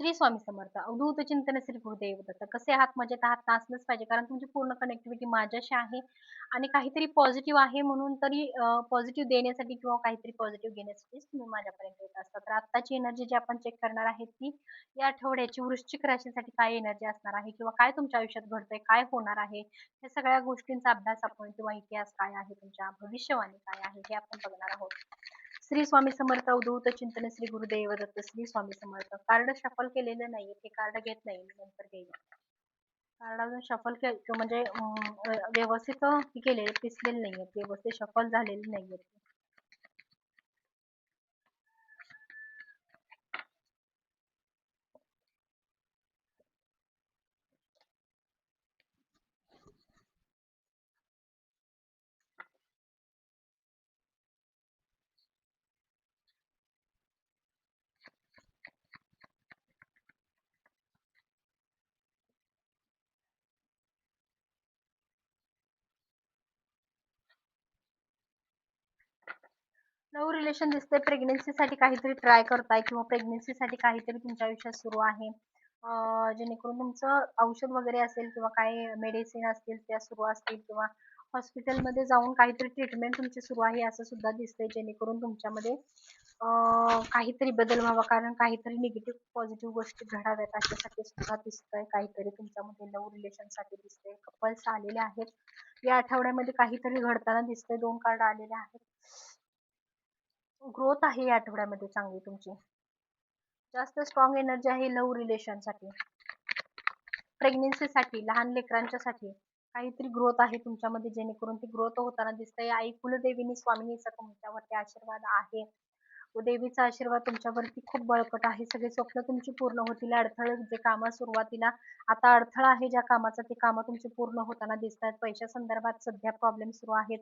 श्री स्वामी समर्थ. अवधूत चिंतन श्री गुरुदेव दत्त. कसे आहात? मजेत आहात? ना असलंच पाहिजे. कारण तुमची पूर्ण कनेक्टिव्हिटी माझ्याशी आहे आणि काहीतरी पॉझिटिव्ह आहे म्हणून तरी पॉझिटिव्ह देण्यासाठी किंवा काहीतरी पॉझिटिव्ह घेण्यासाठीच तुम्ही माझ्यापर्यंत येत असता. तर आत्ताची एनर्जी जी आपण चेक करणार आहे ती या आठवड्याची वृश्चिक राशीसाठी काय एनर्जी असणार आहे किंवा काय तुमच्या आयुष्यात घडतंय? काय होणार आहे? या सगळ्या गोष्टींचा अभ्यास आपण किंवा इतिहास काय आहे? तुमच्या भविष्यवाणी काय आहे? हे आपण बघणार आहोत. श्री स्वामी समर्थ अवधूत चिंतन श्री गुरुदेव दत्त श्री स्वामी समर्थ. कार्ड शफल केलेलं नाहीये ते कार्ड घेत नाही नंतर घेईन. कार्ड अजून शफल म्हणजे व्यवस्थित केलेले पिसलेले नाहीये व्यवस्थित शफल झालेले नाहीयेत. लव्ह रिलेशन दिसते प्रेग्नेन्सीसाठी काहीतरी ट्राय करताय किंवा प्रेग्नेन्सीसाठी काहीतरी तुमच्या आयुष्यात सुरू आहे. जेणेकरून तुमचं औषध वगैरे असेल किंवा काही मेडिसिन असतील त्या सुरू असतील किंवा हॉस्पिटलमध्ये जाऊन काहीतरी ट्रीटमेंट तुमची सुरू आहे असं सुद्धा दिसतंय. जेणेकरून तुमच्यामध्ये काहीतरी बदल व्हावा. कारण काहीतरी निगेटिव्ह पॉझिटिव्ह गोष्टी घडाव्यात अशासाठी सुद्धा दिसतंय. काहीतरी तुमच्यामध्ये लव्ह रिलेशनसाठी दिसतंय. कपल्स आलेले आहेत. या आठवड्यामध्ये काहीतरी घडताना दिसतंय. दोन कार्ड आलेले आहेत. ग्रोथ आहे या आठवड्यामध्ये चांगली तुमची. जास्त स्ट्रॉंग एनर्जी आहे लव्ह रिलेशनसाठी प्रेग्नेन्सीसाठी लहान लेकरांच्यासाठी काहीतरी ग्रोथ आहे तुमच्यामध्ये जेणेकरून ती ग्रोथ होताना दिसते आई कुलदेवीनी स्वामिनीचा तुमच्यावरती आशीर्वाद आहे. देवीचा आशीर्वाद तुमच्यावरती खूप बळकट आहे. सगळे स्वप्न तुमची पूर्ण होतील. अडथळे जे काम सुरुवातीला आता अडथळा आहे ज्या कामाचा ते कामं तुमची पूर्ण होताना दिसत आहेत पैशा संदर्भात सध्या प्रॉब्लेम सुरू आहेत.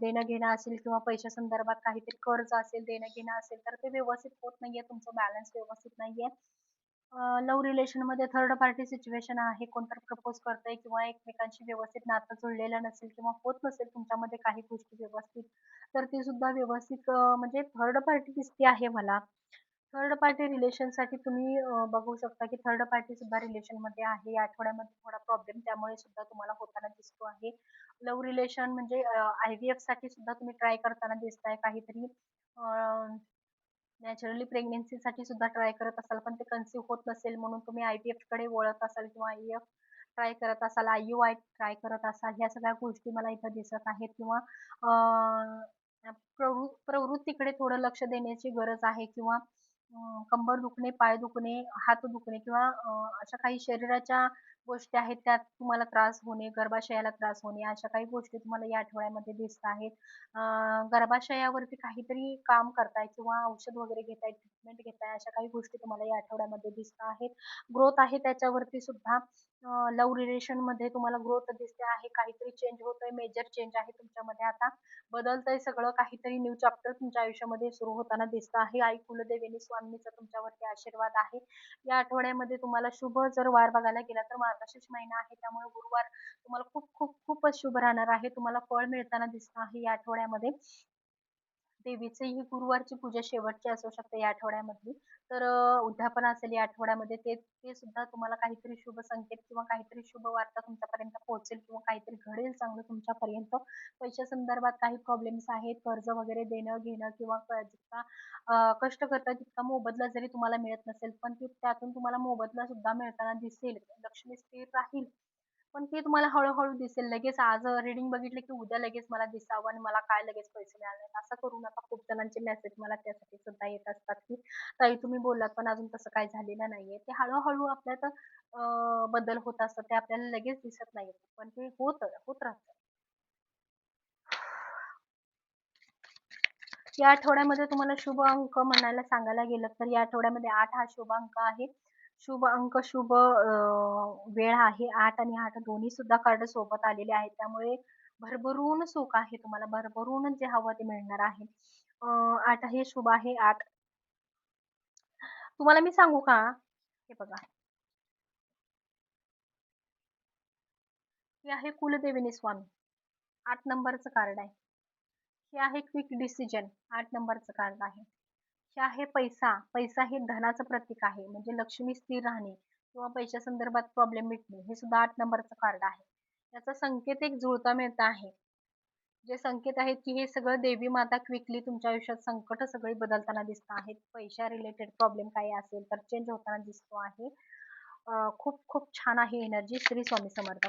देणं घेणं असेल किंवा पैशा संदर्भात काहीतरी कर्ज असेल देणं घेणं असेल तर ते व्यवस्थित होत नाहीये. तुमचं बॅलन्स व्यवस्थित नाहीये. लव्ह रिलेशनमध्ये थर्ड पार्टी सिच्युएशन आहे कोणतर प्रपोज करतंय किंवा एकमेकांशी व्यवस्थित नातं जुळलेलं नसेल किंवा होत नसेल तुमच्यामध्ये काही गोष्टी व्यवस्थित तर ती सुद्धा व्यवस्थित म्हणजे थर्ड पार्टी दिसते आहे मला. थर्ड पार्टी रिलेशनसाठी तुम्ही बघू शकता की थर्ड पार्टी सुद्धा रिलेशनमध्ये आहे. या आठवड्यामध्ये थोडा प्रॉब्लेम त्यामुळे सुद्धा तुम्हाला होताना दिसतो आहे. लव्ह रिलेशन म्हणजे आय व्ही एफसाठी सुद्धा तुम्ही ट्राय करताना दिसताय काहीतरी. नॅचरली प्रेग्नेन्सीसाठी सुद्धा ट्राय करत असाल पण ते कन्सिव्ह होत नसेल म्हणून तुम्ही आय व्ही कडे वळत असाल किंवा आय एफ ट्राय करत असाल आय यू आय ट्राय करत असाल ह्या सगळ्या गोष्टी मला इथं दिसत आहेत. किंवा प्रवृ प्रवृत्तीकडे थोडं लक्ष देण्याची गरज आहे. किंवा कंबर दुखणे पाय दुखणे हात दुखणे किंवा अशा काही शरीराच्या गोष्टी आहेत त्यात तुम्हाला त्रास होणे गर्भाशयाला त्रास होणे अशा काही गोष्टी तुम्हाला या आठवड्यामध्ये दिसत आहेत. गर्भाशयावरती काहीतरी काम करताय किंवा औषध वगैरे घेतायत ट्रीटमेंट घेताय अशा काही गोष्टी तुम्हाला या आठवड्यामध्ये दिसत आहेत. ग्रोथ आहे त्याच्यावरती सुद्धा लव्ह रिलेशनमध्ये तुम्हाला ग्रोथ दिसते आहे. काहीतरी चेंज होतोय मेजर चेंज आहे तुमच्यामध्ये आता. बदलतंय सगळं काहीतरी न्यू चॅप्टर तुमच्या आयुष्यामध्ये सुरू होताना दिसत आहे. आई कुलदेवीनी स्वामीचा तुमच्यावरती आशीर्वाद आहे. या आठवड्यामध्ये तुम्हाला शुभ जर वार बघायला गेला तर मार्गशीर्ष महिना आहे. त्यामुळे गुरुवार तुम्हाला खूप खूप खूपच शुभ राहणार आहे. तुम्हाला फळ मिळताना दिसत आहे या आठवड्यामध्ये. देवीचे ही गुरुवारची पूजा शेवटची असू शकते या आठवड्यामधली. तर उद्यापन असेल या आठवड्यामध्ये ते ते सुद्धा तुम्हाला काहीतरी शुभ संकेत किंवा काहीतरी शुभ वार्ता तुमच्यापर्यंत पोहोचेल किंवा काहीतरी घडेल चांगलं तुमच्यापर्यंत. पैशा संदर्भात काही प्रॉब्लेम्स आहेत कर्ज वगैरे देणं घेणं किंवा जितका कष्ट करता तितका मोबदला जरी तुम्हाला मिळत नसेल पण त्यातून तुम्हाला मोबदला सुद्धा मिळताना दिसेल. लक्ष्मी स्थिर राहील. पण ते तुम्हाला हळूहळू दिसेल. लगेच आज रीडिंग बघितलं की उद्या लगेच मला दिसावं आणि मला काय लगेच पैसे मिळाले असं करू नका. खूप जणांचे मेसेज मला त्यासाठी सुद्धा येत असतात की ताई तुम्ही बोललात पण अजून तसं काय झालेलं नाहीये. ते हळूहळू आपल्यात बदल होत असतात. ते आपल्याला लगेच दिसत नाही पण ते होत होत राहत. या आठवड्यामध्ये तुम्हाला शुभ अंक म्हणायला सांगायला गेलं तर या आठवड्यामध्ये आठ हा शुभ अंक आहे शुभ अंक शुभ वेळ आहे. आठ आणि आठ दोन्ही सुद्धा कार्ड सोबत आलेले आहेत. त्यामुळे भरभरून सुख आहे तुम्हाला. भरभरून जे हवं ते मिळणार आहे. आठ हे शुभ आहे आठ. तुम्हाला मी सांगू का? हे बघा. हे आहे कुलदेविनी स्वामी. आठ नंबरचं कार्ड आहे. हे आहे क्विक डिसिजन आठ नंबरचं कार्ड आहे. हे आहे पैसा पैसा हे धनाचं प्रतीक आहे. म्हणजे लक्ष्मी स्थिर राहणे किंवा पैशा संदर्भात प्रॉब्लेम मिटणे हे सुद्धा आठ नंबरचं कार्ड आहे. याचा संकेत एक जुळता मिळता आहे. जे संकेत आहेत की हे सगळं देवी माता क्विकली तुमच्या आयुष्यात संकट सगळी बदलताना दिसत आहेत. पैशा रिलेटेड प्रॉब्लेम काही असेल तर चेंज होताना दिसतो आहे. खूप खूप छान आहे एनर्जी श्री स्वामी समर्थ.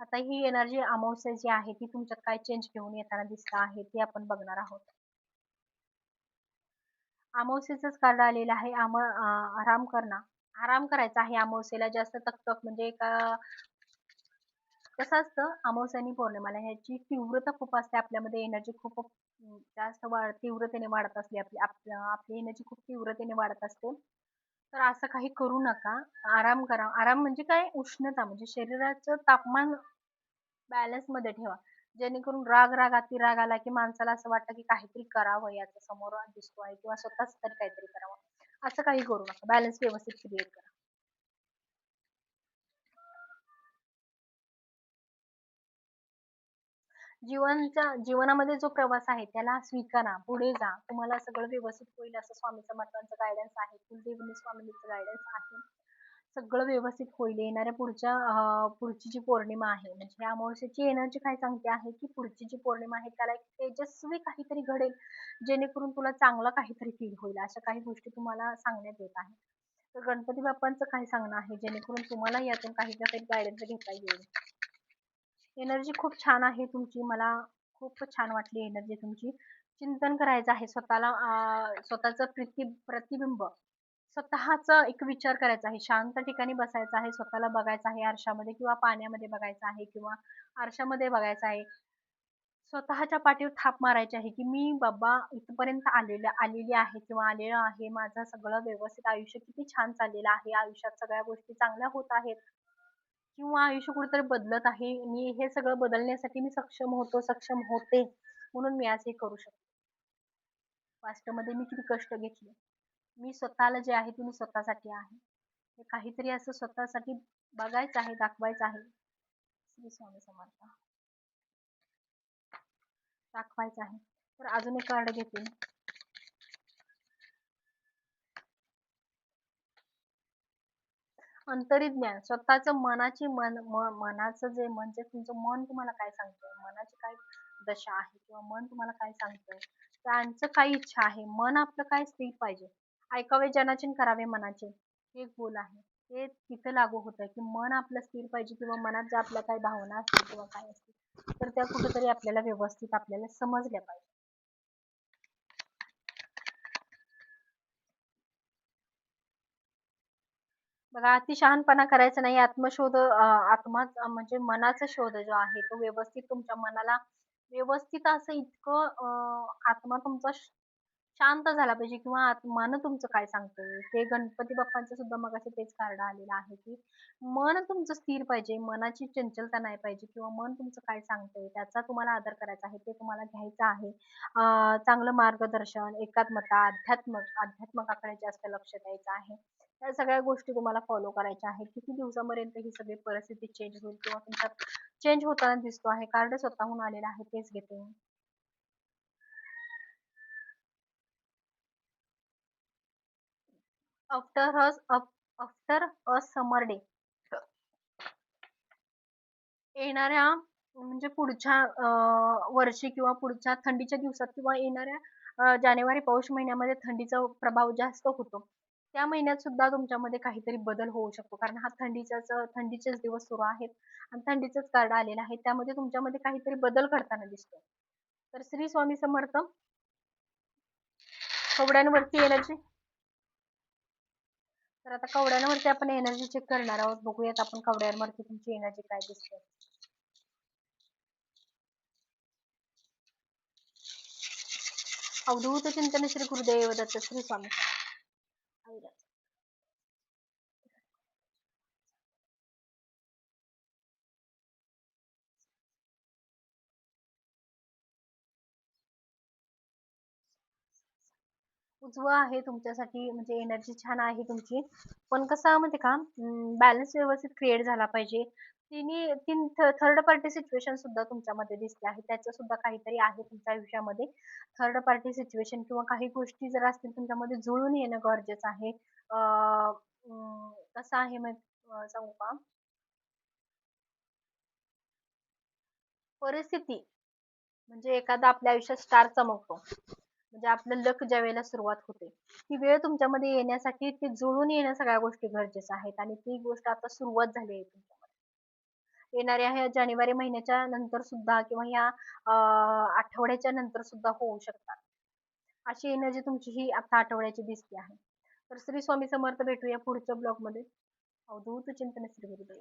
आता ही एनर्जी अमावस्या जी आहे ती तुमच्यात काय चेंज घेऊन येताना दिसत आहे ते आपण बघणार आहोत. अमावस्येच कार्ड आलेलं आहे आम आराम करणं. आराम करायचा आहे अमावस्येला जास्त तकतक म्हणजे का कसं असतं अमावस्या आणि पौर्णिमाला ह्याची तीव्रता खूप असते आपल्यामध्ये एनर्जी खूप जास्त वाढ तीव्रतेने वाढत असते आपली आपली एनर्जी खूप तीव्रतेने वाढत असते. तर असं काही करू नका. आराम करा. आराम म्हणजे काय? उष्णता म्हणजे शरीराचं तापमान बॅलन्समध्ये ठेवा. जेणेकरून राग राग अति राग आला की माणसाला असं वाटतं की काहीतरी करावं याचं समोर दिसतो आहे किंवा स्वतःच तरी काहीतरी करावं. असं काही करू नका. बॅलन्स व्यवस्थित क्रिएट करा. जीवनचा जीवनामध्ये जो प्रवास आहे त्याला स्वीकारा पुढे जा. तुम्हाला सगळं व्यवस्थित होईल असं स्वामी समर्थांचं गायडन्स आहे. कुलदेवनी स्वामींचं गायडन्स आहे. सगळं व्यवस्थित होईल. येणाऱ्या पुढच्या पुढची जी पौर्णिमा आहे म्हणजे या अमावस्याची एनर्जी काय सांगते आहे की पुढची जी पौर्णिमा आहे त्याला एक तेजस्वी काहीतरी घडेल जेणेकरून तुला चांगलं काहीतरी फील होईल अशा काही गोष्टी तुम्हाला सांगण्यात येत आहे तर गणपती बाप्पांचं काय सांगणं आहे जेणेकरून तुम्हाला यातून काही ना काही गायडन्स घेता येईल. एनर्जी खूप छान आहे तुमची. मला खूप छान वाटली एनर्जी तुमची. चिंतन करायचं आहे स्वतःला स्वतःचं प्रति प्रतिबिंब. स्वतःचा एक विचार करायचा आहे. शांत ठिकाणी बसायचं आहे स्वतःला बघायचं आहे आरशामध्ये किंवा पाण्यामध्ये बघायचं आहे किंवा आरशामध्ये बघायचं आहे. स्वतःच्या पाठीवर थाप मारायची आहे की मी बाबा इथपर्यंत आलेल्या आलेली आहे किंवा आलेलं आहे. माझं सगळं व्यवस्थित आयुष्य किती छान चाललेलं आहे. आयुष्यात सगळ्या गोष्टी चांगल्या होत आहेत. किंवा आयुष्य कुठेतरी बदलत आहे. मी हे सगळं बदलण्यासाठी मी सक्षम होतो सक्षम होते म्हणून मी आज हे करू शकते. वास्तवमध्ये मी किती कष्ट घेतले. मी स्वतःला जे आहे ते मी स्वतःसाठी आहे. हे काहीतरी असं स्वतःसाठी बघायचं आहे दाखवायचं आहे. श्री स्वामी समर्थ. दाखवायचं आहे. तर अजून एक कार्ड घेते. अंतरिज्ञान स्वतःच मनाची मन मनाचं जे म्हणजे तुमचं मन तुम्हाला काय सांगतंय? मनाची काय दशा आहे किंवा मन तुम्हाला काय सांगतंय? त्यांचं काय इच्छा आहे? मन आपलं काय स्थिर पाहिजे? ऐकावे जनाचे करावे मनाचे. हे बोल आहे. ते तिथं लागू होत आहे की मन आपलं स्थिर पाहिजे किंवा मनात ज्या आपल्या काही भावना असतील किंवा काय असतील तर त्या कुठेतरी आपल्याला व्यवस्थित आपल्याला समजल्या पाहिजे. बघा अतिशहानपणा करायचा नाही. आत्मशोध आत्मा म्हणजे मनाचा शोध जो आहे तो व्यवस्थित तुमच्या मनाला व्यवस्थित असं इतकं आत्मा तुमचा शांत झाला पाहिजे किंवा मन तुमचं काय सांगतंय? ते गणपती बाप्पांचं सुद्धा मगाशी तेच कार्ड आलेलं आहे की मन तुमचं स्थिर पाहिजे मनाची चंचलता नाही पाहिजे किंवा मन तुमचं काय सांगतंय त्याचा तुम्हाला आदर करायचा आहे ते तुम्हाला घ्यायचं आहे. चांगलं मार्गदर्शन एकात्मता अध्यात्म अध्यात्मकाकडे जास्त लक्ष द्यायचं आहे. या सगळ्या गोष्टी तुम्हाला फॉलो करायच्या आहेत. किती दिवसापर्यंत ही सगळी परिस्थिती चेंज होईल किंवा तुमच्यात चेंज होताना दिसतो आहे. कार्ड स्वतःहून आलेलं आहे तेच घेते. After has after a summer day येणाऱ्या म्हणजे पुढच्या वर्षी किंवा पुढच्या थंडीच्या दिवसात किंवा येणाऱ्या जानेवारी पौष महिन्यामध्ये थंडीचा प्रभाव जास्त होतो. त्या महिन्यात सुद्धा तुमच्यामध्ये काहीतरी बदल होऊ शकतो. कारण हा थंडीचाच थंडीचेच दिवस सुरू आहेत आणि थंडीचंच कार्ड आलेलं आहे. त्यामध्ये तुमच्यामध्ये काहीतरी बदल घडताना दिसतो तर श्री स्वामी समर्थ कवड्यांवरती एनर्जी तर आता कवड्यांवरती आपण एनर्जी चेक करणार आहोत. बघूयात आपण कवड्यांवरती तुमची एनर्जी काय दिसते अवधूत चिंतन श्री गुरुदेव दत्त श्री स्वामी उजवं आहे तुमच्यासाठी म्हणजे एनर्जी छान आहे तुमची. पण कसं माहिती का? बॅलन्स व्यवस्थित क्रिएट झाला पाहिजे. तिन्ही तीन थर्ड पार्टी सिच्युएशन सुद्धा तुमच्यामध्ये दिसते आहे. त्याचं सुद्धा काहीतरी आहे तुमच्या आयुष्यामध्ये. थर्ड पार्टी सिच्युएशन किंवा काही गोष्टी जर असतील तुमच्यामध्ये जुळून येणं गरजेचं आहे. कसं आहे मग सांगू का? परिस्थिती. म्हणजे एखादा आपल्या आयुष्यात स्टार चमकतो. म्हणजे आपलं लक ज्या वेळेला सुरुवात होते. ती वेळ तुमच्यामध्ये येण्यासाठी ते जुळून येणं सगळ्या गोष्टी गरजेच्या आहेत. आणि ती गोष्ट आता सुरुवात झाली आहे तुमच्या. येणाऱ्या ह्या जानेवारी महिन्याच्या नंतर सुद्धा किंवा ह्या आठवड्याच्या नंतर सुद्धा होऊ शकतात. अशी एनर्जी तुमची ही आता आठवड्याची दिसते आहे. तर श्री स्वामी समर्थ भेटूया पुढच्या ब्लॉगमध्ये. अवधूत चिंतन श्री गुरुदेव.